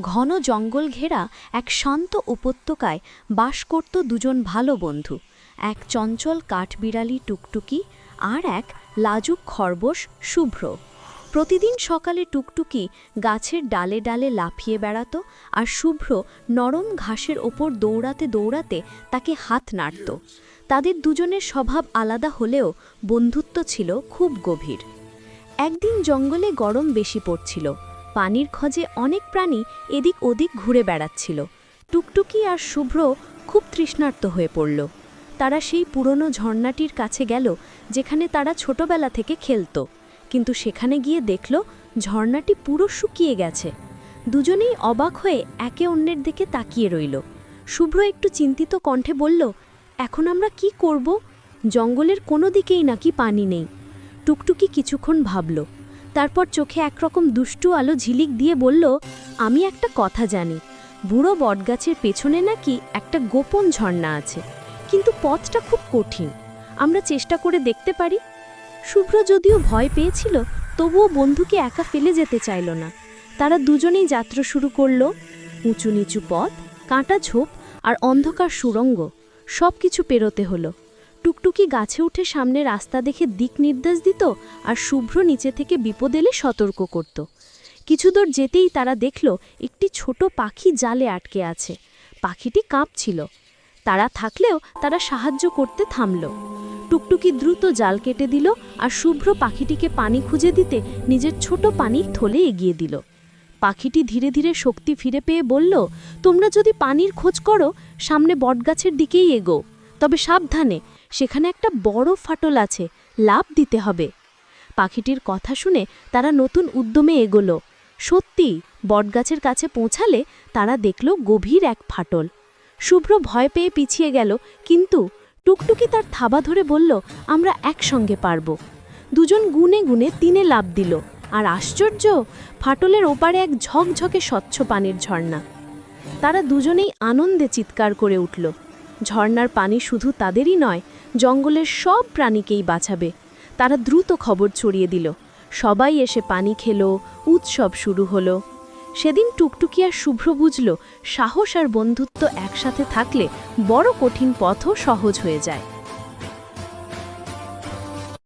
ঘন জঙ্গল ঘেরা এক শান্ত উপত্যকায় বাস করত দুজন ভালো বন্ধু, এক চঞ্চল কাঠবিড়ালি টুকটুকি আর এক লাজুক খরগোশ শুভ্র। প্রতিদিন সকালে টুকটুকি গাছের ডালে ডালে লাফিয়ে বেড়াতো আর শুভ্র নরম ঘাসের ওপর দৌড়াতে দৌড়াতে তাকে হাত নাড়ত। তাদের দুজনের স্বভাব আলাদা হলেও বন্ধুত্ব ছিল খুব গভীর। একদিন জঙ্গলে গরম বেশি পড়ছিল পানির খোঁজে অনেক প্রাণী এদিক ওদিক ঘুরে বেড়াচ্ছিল। টুকটুকি আর শুভ্র খুব তৃষ্ণার্ত হয়ে পড়ল। তারা সেই পুরনো ঝর্ণাটির কাছে গেল, যেখানে তারা ছোটবেলা থেকে খেলতো। কিন্তু সেখানে গিয়ে দেখল, ঝর্ণাটি পুরো শুকিয়ে গেছে। দুজনেই অবাক হয়ে একে অন্যের দিকে তাকিয়ে রইল। শুভ্র একটু চিন্তিত কণ্ঠে বলল, এখন আমরা কি করব? জঙ্গলের কোনো দিকেই নাকি পানি নেই। টুকটুকি কিছুক্ষণ ভাবল। তারপর চোখে একরকম দুষ্টু আলো ঝিলিক দিয়ে বলল, আমি একটা কথা জানি, বুড়ো বটগাছের পেছনে নাকি একটা গোপন ঝর্ণা আছে, কিন্তু পথটা খুব কঠিন, আমরা চেষ্টা করে দেখতে পারি? শুভ্র যদিও ভয় পেয়েছিল, তবুও বন্ধুকে একা ফেলে যেতে চাইল না। তারা দুজনেই যাত্রা শুরু করল, উঁচু নিচু পথ, কাঁটা ঝোপ আর অন্ধকার সুরঙ্গ সব কিছু পেরোতে হলো। টুকটুকি গাছে উঠে সামনে রাস্তা দেখে দিক নির্দেশ দিত আর শুভ্র নিচে থেকে বিপদ এলে সতর্ক করত। কিছু দূর যেতেই তারা দেখল একটি ছোট পাখি জালে আটকে আছে। পাখিটি কাঁপছিল। তারা থাকলেও তারা সাহায্য করতে থামল। টুকটুকি দ্রুত জাল কেটে দিল আর শুভ্র পাখিটিকে পানি খুঁজে দিতে নিজের ছোট পানির থলে এগিয়ে দিল। পাখিটি ধীরে ধীরে শক্তি ফিরে পেয়ে বলল, তোমরা যদি পানির খোঁজ করো, সামনে বটগাছের দিকেই এগো। তবে সাবধানে সেখানে একটা বড় ফাটল আছে লাভ দিতে হবে। পাখিটির কথা শুনে তারা নতুন উদ্যমে এগোলো। সত্যি, বটগাছের কাছে পৌঁছালে তারা দেখল গভীর এক ফাটল। শুভ্র ভয় পেয়ে পিছিয়ে গেল, কিন্তু টুকটুকি তার থাবা ধরে বলল, আমরা একসঙ্গে পারব। দুজন গুনে গুনে তিনে লাভ দিল, আর আশ্চর্য, ফাটলের ওপারে এক ঝকঝকে স্বচ্ছ পানির ঝর্ণা। তারা দুজনেই আনন্দে চিৎকার করে উঠল। ঝর্ণার পানি শুধু তাদেরই নয়, জঙ্গলের সব প্রাণীকেই বাঁচাবে। তারা দ্রুত খবর ছড়িয়ে দিল। সবাই এসে পানি খেলো, উৎসব শুরু হলো। সেদিন টুকটুকি আর শুভ্র বুঝল, সাহস আর বন্ধুত্ব একসাথে থাকলে বড় কঠিন পথও সহজ হয়ে যায়।